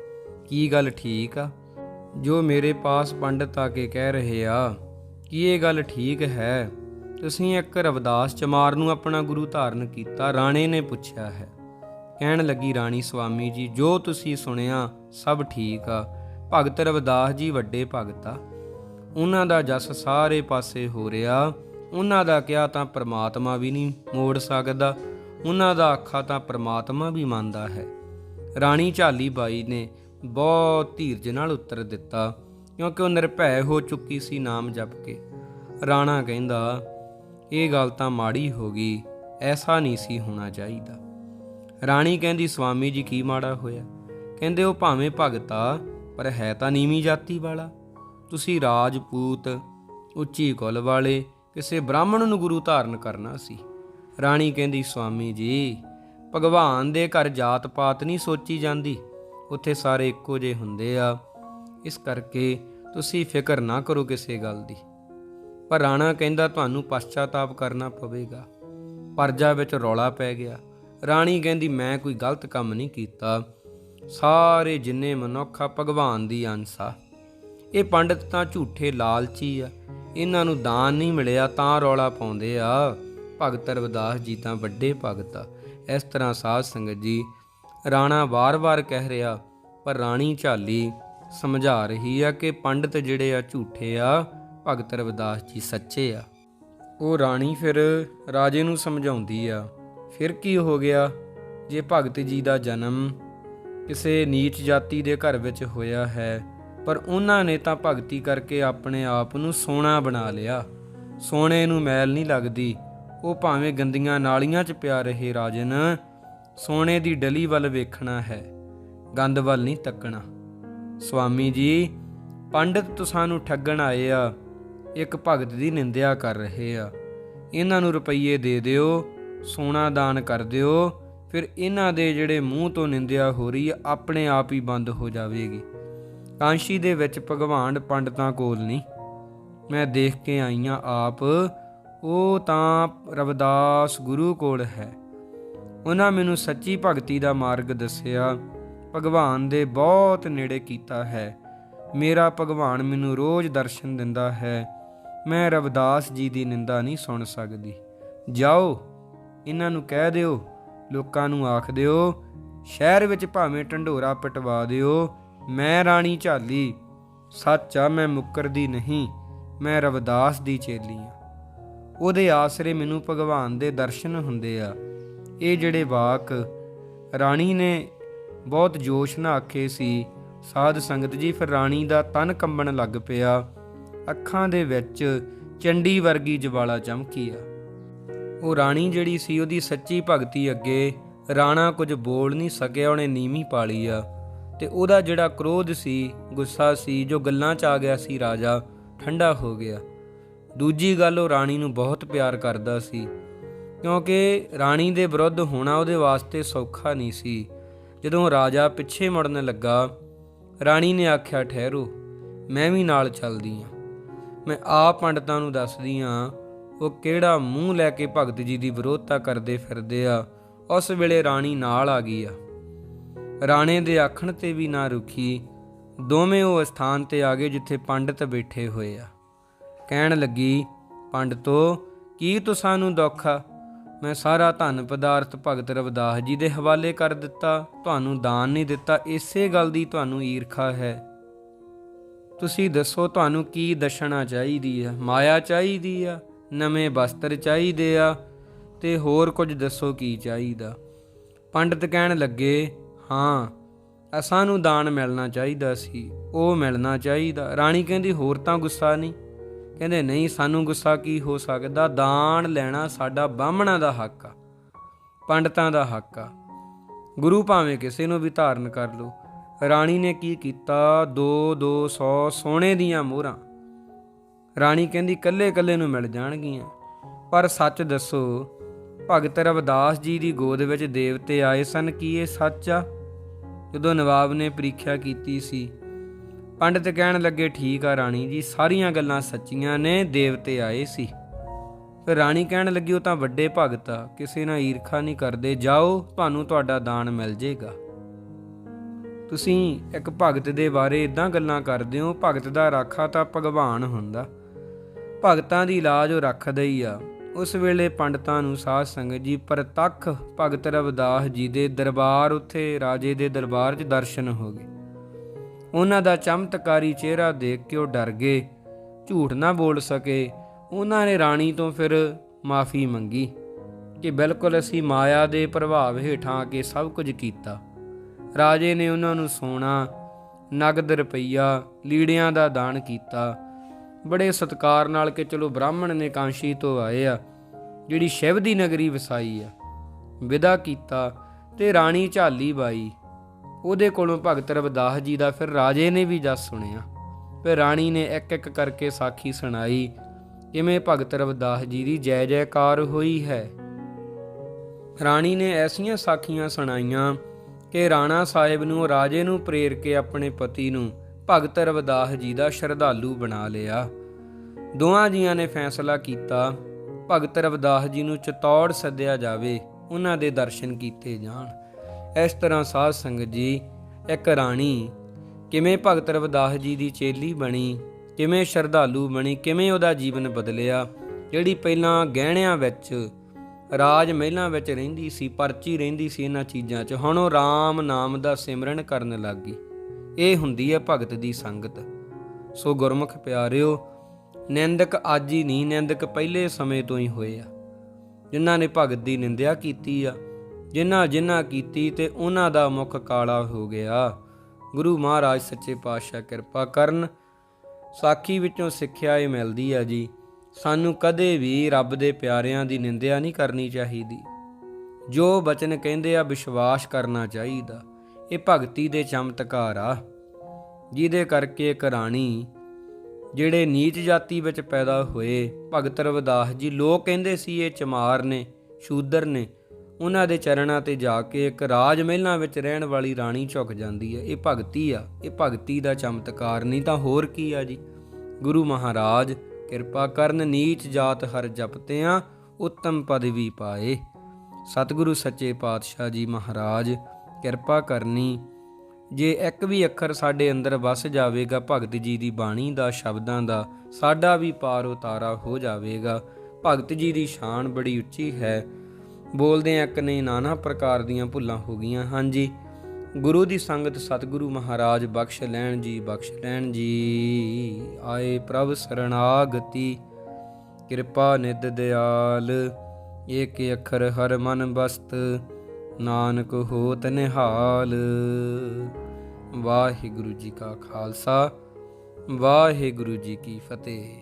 ਕੀ ਗੱਲ ਠੀਕ ਆ? ਜੋ ਮੇਰੇ ਪਾਸ ਪੰਡਤ ਆ ਕੇ ਕਹਿ ਰਹੇ ਆ, ਕਿ ਇਹ ਗੱਲ ਠੀਕ ਹੈ? ਤੁਸੀਂ ਇੱਕ ਰਵਦਾਸ ਚਮਾਰ ਨੂੰ ਆਪਣਾ ਗੁਰੂ ਧਾਰਨ ਕੀਤਾ, ਰਾਣੇ ਨੇ ਪੁੱਛਿਆ ਹੈ। ਕਹਿਣ ਲੱਗੀ ਰਾਣੀ ਸੁਆਮੀ ਜੀ, ਜੋ ਤੁਸੀਂ ਸੁਣਿਆ, ਸਭ ਠੀਕ ਆ। ਭਗਤ ਰਵਦਾਸ ਜੀ ਵੱਡੇ ਭਗਤ ਆ। ਉਹਨਾਂ ਦਾ ਜਸ ਸਾਰੇ ਪਾਸੇ ਹੋ ਰਿਹਾ। ਉਹਨਾਂ ਦਾ ਕਿਹਾ ਤਾਂ ਪ੍ਰਮਾਤਮਾ ਵੀ ਨਹੀਂ ਮੋੜ ਸਕਦਾ। ਉਹਨਾਂ ਦਾ ਆਖਾ ਤਾਂ ਪ੍ਰਮਾਤਮਾ ਵੀ ਮੰਨਦਾ ਹੈ। ਰਾਣੀ ਝਾਲੀ ਬਾਈ ਨੇ ਬਹੁਤ ਧੀਰਜ ਨਾਲ ਉੱਤਰ ਦਿੱਤਾ, ਕਿਉਂਕਿ ਉਹ ਨਿਰਭੈ ਹੋ ਚੁੱਕੀ ਸੀ ਨਾਮ ਜਪ ਕੇ। ਰਾਣਾ ਕਹਿੰਦਾ, ਇਹ ਗੱਲ ਤਾਂ ਮਾੜੀ ਹੋ ਗਈ, ਐਸਾ ਨਹੀਂ ਸੀ ਹੋਣਾ ਚਾਹੀਦਾ। ਰਾਣੀ ਕਹਿੰਦੀ, ਸਵਾਮੀ ਜੀ, ਕੀ ਮਾੜਾ ਹੋਇਆ? ਕਹਿੰਦੇ, ਉਹ ਭਾਵੇਂ ਭਗਤਾ, ਪਰ ਹੈ ਤਾਂ ਨੀਵੀਂ ਜਾਤੀ ਵਾਲਾ। ਤੁਸੀਂ ਰਾਜਪੂਤ, ਉੱਚੀ ਕੁਲ ਵਾਲੇ, ਕਿਸੇ ਬ੍ਰਾਹਮਣ ਨੂੰ ਗੁਰੂ ਧਾਰਨ ਕਰਨਾ ਸੀ। ਰਾਣੀ ਕਹਿੰਦੀ, ਸਵਾਮੀ ਜੀ, ਭਗਵਾਨ ਦੇ ਘਰ ਜਾਤ ਪਾਤ ਨਹੀਂ ਸੋਚੀ ਜਾਂਦੀ। ਉੱਥੇ ਸਾਰੇ ਇੱਕੋ ਜਿਹੇ ਹੁੰਦੇ ਆ। ਇਸ ਕਰਕੇ ਤੁਸੀਂ ਫਿਕਰ ਨਾ ਕਰੋ ਕਿਸੇ ਗੱਲ ਦੀ। ਪਰ ਰਾਣਾ ਕਹਿੰਦਾ ਤੁਹਾਨੂੰ ਪਛਤਾਤਾਪ ਕਰਨਾ ਪਵੇਗਾ। ਪਰਜਾ ਵਿੱਚ ਰੌਲਾ ਪੈ ਗਿਆ। ਰਾਣੀ ਕਹਿੰਦੀ, ਮੈਂ ਕੋਈ ਗਲਤ ਕੰਮ ਨਹੀਂ ਕੀਤਾ। ਸਾਰੇ ਜਿੰਨੇ ਮਨੁੱਖ ਆ, ਭਗਵਾਨ ਦੀ ਅੰਸਾ ਇਹ ਪੰਡਤ ਤਾਂ ਝੂਠੇ ਲਾਲਚੀ ਆ। ਇਹਨਾਂ ਨੂੰ ਦਾਨ ਨਹੀਂ ਮਿਲਿਆ, ਤਾਂ ਰੌਲਾ ਪਾਉਂਦੇ ਆ। ਭਗਤ ਰਵਿਦਾਸ ਜੀ ਤਾਂ ਵੱਡੇ ਭਗਤ ਆ। ਇਸ ਤਰ੍ਹਾਂ ਸਾਧ ਸੰਗਤ ਜੀ ਰਾਣਾ ਵਾਰ-ਵਾਰ ਕਹਿ ਰਿਹਾ, ਪਰ ਰਾਣੀ ਝਾਲੀ ਸਮਝਾ ਰਹੀ ਆ ਕਿ ਪੰਡਤ ਜਿਹੜੇ ਆ ਝੂਠੇ ਆ, ਭਗਤ ਰਵਿਦਾਸ ਜੀ ਸੱਚੇ ਆ। ਉਹ ਰਾਣੀ ਫਿਰ ਰਾਜੇ ਨੂੰ ਸਮਝਾਉਂਦੀ ਆ, ਫਿਰ ਕੀ ਹੋ ਗਿਆ? ਜੇ ਭਗਤ ਜੀ ਦਾ ਜਨਮ ਕਿਸੇ ਨੀਚ ਜਾਤੀ ਦੇ ਘਰ ਵਿੱਚ ਹੋਇਆ ਹੈ, ਪਰ ਉਹਨਾਂ ਨੇ ਤਾਂ ਭਗਤੀ ਕਰਕੇ ਆਪਣੇ ਆਪ ਨੂੰ ਸੋਨਾ ਬਣਾ ਲਿਆ। ਸੋਨੇ ਨੂੰ ਮੈਲ ਨਹੀਂ ਲੱਗਦੀ। ਉਹ ਭਾਵੇਂ ਗੰਦੀਆਂ ਨਾਲੀਆਂ 'ਚ ਪਿਆ ਰਹੇ ਰਾਜਨ ਸੋਨੇ ਦੀ ਡਲੀ ਵੱਲ ਵੇਖਣਾ ਹੈ, ਗੰਦ ਵੱਲ ਨਹੀਂ ਤੱਕਣਾ। ਸਵਾਮੀ ਜੀ, ਪੰਡਤ ਤੁਸਾਂ ਨੂੰ ਠੱਗਣ ਆਏ ਆ, ਇੱਕ ਭਗਤ ਦੀ ਨਿੰਦਿਆ ਕਰ ਰਹੇ ਆ। ਇਹਨਾਂ ਨੂੰ ਰੁਪਈਏ ਦੇ ਦਿਓ, ਸੋਨਾ ਦਾਨ ਕਰ ਦਿਓ, ਫਿਰ ਇਹਨਾਂ ਦੇ ਜਿਹੜੇ ਮੂੰਹ ਤੋਂ ਨਿੰਦਿਆ ਹੋ ਰਹੀ ਆ, ਆਪਣੇ ਆਪ ਹੀ ਬੰਦ ਹੋ ਜਾਵੇਗੀ। ਕਾਂਸ਼ੀ ਦੇ ਵਿੱਚ ਭਗਵਾਨ ਪੰਡਤਾਂ ਕੋਲ ਨਹੀਂ। ਮੈਂ ਦੇਖ ਕੇ ਆਈਆਂ ਆਪ, ਉਹ ਤਾਂ ਰਵਦਾਸ ਗੁਰੂ ਕੋਲ ਹੈ। ਉਹਨਾਂ ਮੈਨੂੰ ਸੱਚੀ ਭਗਤੀ ਦਾ ਮਾਰਗ ਦੱਸਿਆ। ਭਗਵਾਨ ਦੇ ਬਹੁਤ ਨੇੜੇ ਕੀਤਾ ਹੈ। ਮੇਰਾ ਭਗਵਾਨ ਮੈਨੂੰ ਰੋਜ਼ ਦਰਸ਼ਨ ਦਿੰਦਾ ਹੈ। ਮੈਂ ਰਵਦਾਸ ਜੀ ਦੀ ਨਿੰਦਾ ਨਹੀਂ ਸੁਣ ਸਕਦੀ। ਜਾਓ, ਇਹਨਾਂ ਨੂੰ ਕਹਿ ਦਿਓ, ਲੋਕਾਂ ਨੂੰ ਆਖ ਦਿਓ, ਸ਼ਹਿਰ ਵਿੱਚ ਭਾਵੇਂ ਢੰਡੋਰਾ ਪਟਵਾ ਦਿਓ, ਮੈਂ ਰਾਣੀ ਝਾਲੀ। ਸੱਚ ਆ, ਮੈਂ ਮੁੱਕਰਦੀ ਨਹੀਂ, ਮੈਂ ਰਵਦਾਸ ਦੀ ਚੇਲੀ ਆ। ਉਹਦੇ ਆਸਰੇ ਮੈਨੂੰ ਭਗਵਾਨ ਦੇ ਦਰਸ਼ਨ ਹੁੰਦੇ ਆ। ਇਹ ਜਿਹੜੇ ਵਾਕ ਰਾਣੀ ਨੇ ਬਹੁਤ ਜੋਸ਼ ਨਾਲ ਆਖੇ ਸੀ, ਸਾਧ ਸੰਗਤ ਜੀ, ਫਿਰ ਰਾਣੀ ਦਾ ਤਨ ਕੰਬਣ ਲੱਗ ਪਿਆ। ਅੱਖਾਂ ਦੇ ਵਿੱਚ ਚੰਡੀ ਵਰਗੀ ਜਵਾਲਾ ਚਮਕੀ ਆ। ਉਹ ਰਾਣੀ ਜਿਹੜੀ ਸੀ, ਉਹਦੀ ਸੱਚੀ ਭਗਤੀ ਅੱਗੇ ਰਾਣਾ ਕੁਝ ਬੋਲ ਨਹੀਂ ਸਕਿਆ, ਉਹਨੇ ਨੀਵੀਂ ਪਾਲੀ ਆ। ਤੇ ਉਹਦਾ ਜਿਹੜਾ ਕ੍ਰੋਧ ਸੀ, ਗੁੱਸਾ ਸੀ, ਜੋ ਗੱਲਾਂ 'ਚ ਆ ਗਿਆ ਸੀ, ਰਾਜਾ, ਠੰਡਾ ਹੋ ਗਿਆ। ਦੂਜੀ ਗੱਲ, ਉਹ ਰਾਣੀ ਨੂੰ ਬਹੁਤ ਪਿਆਰ ਕਰਦਾ ਸੀ। ਕਿਉਂਕਿ ਰਾਣੀ ਦੇ ਵਿਰੁੱਧ ਹੋਣਾ ਉਹਦੇ ਵਾਸਤੇ ਸੌਖਾ ਨਹੀਂ ਸੀ। ਜਦੋਂ ਰਾਜਾ ਪਿੱਛੇ ਮੁੜਨ ਲੱਗਾ, ਰਾਣੀ ਨੇ ਆਖਿਆ, ਠਹਿਰੋ, ਮੈਂ ਵੀ ਨਾਲ ਚੱਲਦੀ ਆ। ਮੈਂ ਆਪ ਪੰਡਤਾਂ ਨੂੰ ਦੱਸਦੀ ਆ, ਉਹ ਕਿਹੜਾ ਮੂੰਹ ਲੈ ਕੇ ਭਗਤ ਜੀ ਦੀ ਵਿਰੋਧਤਾ ਕਰਦੇ ਫਿਰਦੇ ਆ, ਉਸ ਵੇਲੇ ਰਾਣੀ ਨਾਲ ਆ ਗਈ ਆ। ਰਾਣੇ ਦੇ ਆਖਣ ਤੇ ਵੀ ਨਾ ਰੁਕੀ, ਦੋਵੇਂ ਉਹ ਸਥਾਨ ਤੇ ਆ ਗਏ ਜਿੱਥੇ ਪੰਡਤ ਬੈਠੇ ਹੋਏ ਆ। ਕਹਿਣ ਲੱਗੀ, ਪੰਡਤੋ, ਕੀ ਤੁਸਾਂ ਦੁੱਖ ਆ? ਮੈਂ ਸਾਰਾ ਧਨ ਪਦਾਰਥ ਭਗਤ ਰਵਿਦਾਸ ਜੀ ਦੇ ਹਵਾਲੇ ਕਰ ਦਿੱਤਾ। ਤੁਹਾਨੂੰ ਦਾਨ ਨਹੀਂ ਦਿੱਤਾ। ਇਸੇ ਗੱਲ ਦੀ ਤੁਹਾਨੂੰ ਈਰਖਾ ਹੈ। ਤੁਸੀਂ ਦੱਸੋ ਤੁਹਾਨੂੰ ਕੀ ਦਸ਼ਣਾ ਚਾਹੀਦੀ ਆ ਮਾਇਆ ਚਾਹੀਦੀ ਆ? ਨਵੇਂ ਵਸਤਰ ਚਾਹੀਦੇ ਆ? ਤੇ ਹੋਰ ਕੁਝ ਦੱਸੋ ਕੀ ਚਾਹੀਦਾ? ਪੰਡਤ ਕਹਿਣ ਲੱਗੇ, ਹਾਂ, ਅਸਾਂ ਨੂੰ ਦਾਨ ਮਿਲਣਾ ਚਾਹੀਦਾ ਸੀ। ਉਹ ਮਿਲਣਾ ਚਾਹੀਦਾ। ਰਾਣੀ ਕਹਿੰਦੀ, ਹੋਰ ਤਾਂ ਗੁੱਸਾ ਨਹੀਂ। ਕਹਿੰਦੇ, ਨਹੀਂ, ਸਾਨੂੰ ਗੁੱਸਾ ਕੀ ਹੋ ਸਕਦਾ? ਦਾਨ ਲੈਣਾ ਸਾਡਾ ਬਾਹਮਣਾ ਦਾ ਹੱਕ ਆ, ਪੰਡਤਾਂ ਦਾ ਹੱਕ ਆ। ਗੁਰੂ ਭਾਵੇਂ ਕਿਸੇ ਨੂੰ ਵੀ ਧਾਰਨ ਕਰ ਲੋ। ਰਾਣੀ ਨੇ ਕੀ ਕੀਤਾ? 2 200 ਸੋਨੇ ਦੀਆਂ ਮੋਹਰਾਂ। ਰਾਣੀ ਕਹਿੰਦੀ ਕੱਲੇ ਕੱਲੇ ਨੂੰ ਮਿਲ ਜਾਣਗੀਆਂ। ਪਰ ਸੱਚ ਦੱਸੋ, ਭਗਤ ਰਵਿਦਾਸ ਜੀ ਦੀ ਗੋਦ ਵਿੱਚ ਦੇਵਤੇ ਆਏ ਸਨ, ਕੀ ਇਹ ਸੱਚ ਆ? ਜਦੋਂ ਨਵਾਬ ਨੇ ਪ੍ਰੀਖਿਆ ਕੀਤੀ ਸੀ ਪੰਡਤ ਕਹਿਣ ਲੱਗੇ, ਠੀਕ ਆ ਰਾਣੀ ਜੀ, ਸਾਰੀਆਂ ਗੱਲਾਂ ਸੱਚੀਆਂ ਨੇ, ਦੇਵਤੇ ਆਏ ਸੀ। ਫਿਰ ਰਾਣੀ ਕਹਿਣ ਲੱਗੀ, ਉਹ ਤਾਂ ਵੱਡੇ ਭਗਤ ਆ, ਕਿਸੇ ਨਾਲ ਈਰਖਾ ਨਹੀਂ ਕਰਦੇ, ਜਾਓ, ਤੁਹਾਨੂੰ ਤੁਹਾਡਾ ਦਾਨ ਮਿਲ ਜੇਗਾ। ਤੁਸੀਂ ਇੱਕ ਭਗਤ ਦੇ ਬਾਰੇ ਇਦਾਂ ਗੱਲਾਂ ਕਰਦੇ ਹੋ, ਭਗਤ ਦਾ ਰਾਖਾ ਤਾਂ ਭਗਵਾਨ ਹੁੰਦਾ। ਭਗਤਾਂ ਦੀ ਲਾਜ ਉਹ ਰੱਖਦਾ ਹੀ ਆ। ਉਸ ਵੇਲੇ ਪੰਡਤਾਂ ਨੂੰ ਸਾਧ ਸੰਗਤ ਜੀ ਪ੍ਰਤੱਖ ਭਗਤ ਰਵਿਦਾਸ ਜੀ ਦੇ ਦਰਬਾਰ, ਉੱਥੇ ਰਾਜੇ ਦੇ ਦਰਬਾਰ 'ਚ ਦਰਸ਼ਨ ਹੋ ਗਏ। ਉਹਨਾਂ ਦਾ ਚਮਤਕਾਰੀ ਚਿਹਰਾ ਦੇਖ ਕੇ ਉਹ ਡਰ ਗਏ। ਝੂਠ ਨਾ ਬੋਲ ਸਕੇ। ਉਹਨਾਂ ਨੇ ਰਾਣੀ ਤੋਂ ਫਿਰ ਮਾਫੀ ਮੰਗੀ ਕਿ ਬਿਲਕੁਲ ਅਸੀਂ ਮਾਇਆ ਦੇ ਪ੍ਰਭਾਵ ਹੇਠਾਂ ਆ ਕੇ ਸਭ ਕੁਝ ਕੀਤਾ। ਰਾਜੇ ਨੇ ਉਹਨਾਂ ਨੂੰ ਸੋਨਾ, ਨਗਦ, ਰੁਪਈਆ, ਲੀੜਿਆਂ ਦਾ ਦਾਨ ਕੀਤਾ। ਬੜੇ ਸਤਕਾਰ ਨਾਲ ਕਿ ਚਲੋ ਬ੍ਰਾਹਮਣ ਨੇ ਕਾਂਸ਼ੀ ਤੋਂ ਆਏ ਆ, ਜਿਹੜੀ ਸ਼ਿਵ ਦੀ ਨਗਰੀ ਵਸਾਈ ਆ। ਵਿਦਾ ਕੀਤਾ ਤੇ ਰਾਣੀ ਝਾਲੀ ਬਾਈ। ਉਹਦੇ ਕੋਲੋਂ ਭਗਤ ਰਵਿਦਾਸ ਜੀ ਦਾ ਫਿਰ ਰਾਜੇ ਨੇ ਵੀ ਜਸ ਸੁਣਿਆ। ਫਿਰ ਰਾਣੀ ਨੇ ਇੱਕ ਇੱਕ ਕਰਕੇ ਸਾਖੀ ਸੁਣਾਈ। ਕਿਵੇਂ ਭਗਤ ਰਵਿਦਾਸ ਜੀ ਦੀ ਜੈ ਜੈਕਾਰ ਹੋਈ ਹੈ। ਰਾਣੀ ਨੇ ਐਸੀਆਂ ਸਾਖੀਆਂ ਸੁਣਾਈਆਂ ਕਿ ਰਾਣਾ ਸਾਹਿਬ ਨੂੰ ਰਾਜੇ ਨੂੰ ਪ੍ਰੇਰ ਕੇ ਆਪਣੇ ਪਤੀ ਨੂੰ ਭਗਤ ਰਵਿਦਾਸ ਜੀ ਦਾ ਸ਼ਰਧਾਲੂ ਬਣਾ ਲਿਆ। ਦੋਹਾਂ ਜੀਆਂ ਨੇ ਫੈਸਲਾ ਕੀਤਾ, ਭਗਤ ਰਵਿਦਾਸ ਜੀ ਨੂੰ ਚਤੌੜ ਸੱਦਿਆ ਜਾਵੇ, ਉਹਨਾਂ ਦੇ ਦਰਸ਼ਨ ਕੀਤੇ ਜਾਣ। ਇਸ ਤਰ੍ਹਾਂ ਸਾਧ ਸੰਗਤ ਜੀ, ਇੱਕ ਰਾਣੀ, ਕਿਵੇਂ ਭਗਤ ਰਵਿਦਾਸ ਜੀ ਦੀ ਚੇਲੀ ਬਣੀ, ਕਿਵੇਂ ਸ਼ਰਧਾਲੂ ਬਣੀ, ਕਿਵੇਂ ਉਹਦਾ ਜੀਵਨ ਬਦਲਿਆ, ਜਿਹੜੀ ਪਹਿਲਾਂ ਗਹਿਣਿਆਂ ਵਿੱਚ, ਰਾਜ ਮਹਿਲਾਂ ਵਿੱਚ ਰਹਿੰਦੀ ਸੀ, ਪਰਚੀ ਰਹਿੰਦੀ ਸੀ ਇਹਨਾਂ ਚੀਜ਼ਾਂ 'ਚ, ਹੁਣ ਉਹ RAM ਨਾਮ ਦਾ ਸਿਮਰਨ ਕਰਨ ਲੱਗ ਗਈ। ਇਹ ਹੁੰਦੀ ਹੈ ਭਗਤ ਦੀ ਸੰਗਤ। ਸੋ ਗੁਰਮੁਖ ਪਿਆਰਿਓ, ਨਿੰਦਕ ਅੱਜ ਹੀ ਨਹੀਂ, ਨਿੰਦਕ ਪਹਿਲੇ ਸਮੇਂ ਤੋਂ ਹੀ ਹੋਏ ਆ, ਜਿਨ੍ਹਾਂ ਨੇ ਭਗਤ ਦੀ ਨਿੰਦਿਆ ਕੀਤੀ ਆ। ਜਿਨ੍ਹਾਂ ਜਿਨ੍ਹਾਂ ਕੀਤੀ ਤੇ ਉਹਨਾਂ ਦਾ ਮੁਖ ਕਾਲਾ ਹੋ ਗਿਆ। ਗੁਰੂ ਮਹਾਰਾਜ ਸੱਚੇ ਪਾਤਸ਼ਾਹ ਕਿਰਪਾ ਕਰਨ, ਸਾਖੀ ਵਿੱਚੋਂ ਸਿੱਖਿਆ ਇਹ ਮਿਲਦੀ ਆ ਜੀ। ਸਾਨੂੰ ਕਦੇ ਵੀ ਰੱਬ ਦੇ ਪਿਆਰਿਆਂ ਦੀ ਨਿੰਦਿਆ ਨਹੀਂ ਕਰਨੀ ਚਾਹੀਦੀ। ਜੋ ਬਚਨ ਕਹਿੰਦੇ ਆ, ਵਿਸ਼ਵਾਸ ਕਰਨਾ ਚਾਹੀਦਾ। ਇਹ ਭਗਤੀ ਦੇ ਚਮਤਕਾਰ ਆ, ਜਿਹਦੇ ਕਰਕੇ ਇੱਕ ਰਾਣੀ ਜਿਹੜੇ ਨੀਚ ਜਾਤੀ ਵਿੱਚ ਪੈਦਾ ਹੋਏ, ਭਗਤ ਰਵਦਾਸ ਜੀ, ਲੋਕ ਕਹਿੰਦੇ ਸੀ ਇਹ ਚਮਾਰ ਨੇ, ਸ਼ੂਦਰ ਨੇ ਉਹਨਾਂ ਦੇ ਚਰਨਾਂ ਤੇ ਜਾ ਕੇ ਇੱਕ ਰਾਜ ਮਹਿਲਾਂ ਵਿੱਚ ਰਹਿਣ ਵਾਲੀ ਰਾਣੀ ਝੁਕ ਜਾਂਦੀ ਹੈ। ਇਹ ਭਗਤੀ ਆ। ਇਹ ਭਗਤੀ ਦਾ ਚਮਤਕਾਰ ਨਹੀਂ ਤਾਂ ਹੋਰ ਕੀ ਆ ਜੀ? ਗੁਰੂ ਮਹਾਰਾਜ, ਕਿਰਪਾ ਕਰਨ ਨੀਚ ਜਾਤ ਹਰ ਜਪਤਿਆਂ, ਉੱਤਮ ਪਦਵੀ ਪਾਏ। ਸਤਿਗੁਰੂ ਸੱਚੇ ਪਾਤਸ਼ਾਹ ਜੀ ਮਹਾਰਾਜ, ਕਿਰਪਾ ਕਰਨੀ। ਜੇ ਇੱਕ ਵੀ ਅੱਖਰ ਸਾਡੇ ਅੰਦਰ ਵਸ ਜਾਵੇਗਾ, ਭਗਤ ਜੀ ਦੀ ਬਾਣੀ ਦਾ, ਸ਼ਬਦਾਂ ਦਾ, ਸਾਡਾ ਵੀ ਪਾਰ ਉਤਾਰਾ ਹੋ ਜਾਵੇਗਾ। ਭਗਤ ਜੀ ਦੀ ਸ਼ਾਨ ਬੜੀ ਉੱਚੀ ਹੈ। ਬੋਲਦੇ ਇੱਕ ਨਹੀਂ, ਨਾਨਾ ਪ੍ਰਕਾਰ ਦੀਆਂ ਭੁੱਲਾਂ ਹੋ ਗਈਆਂ। ਹਾਂਜੀ, ਗੁਰੂ ਦੀ ਸੰਗਤ ਸਤਿਗੁਰੂ ਮਹਾਰਾਜ ਬਖਸ਼ ਲੈਣ ਜੀ, ਬਖਸ਼ ਲੈਣ ਜੀ। ਆਏ ਪ੍ਰਭ ਸਰਣਾਗਤੀ ਕਿਰਪਾ ਨਿਧ ਦਿਆਲ। ਏਕ ਅੱਖਰ ਹਰ ਮਨ ਬਸਤ, ਨਾਨਕ ਹੋਤ ਨਿਹਾਲ। ਵਾਹਿਗੁਰੂ ਜੀ ਕਾ ਖਾਲਸਾ, ਵਾਹਿਗੁਰੂ ਜੀ ਕੀ ਫਤਿਹ।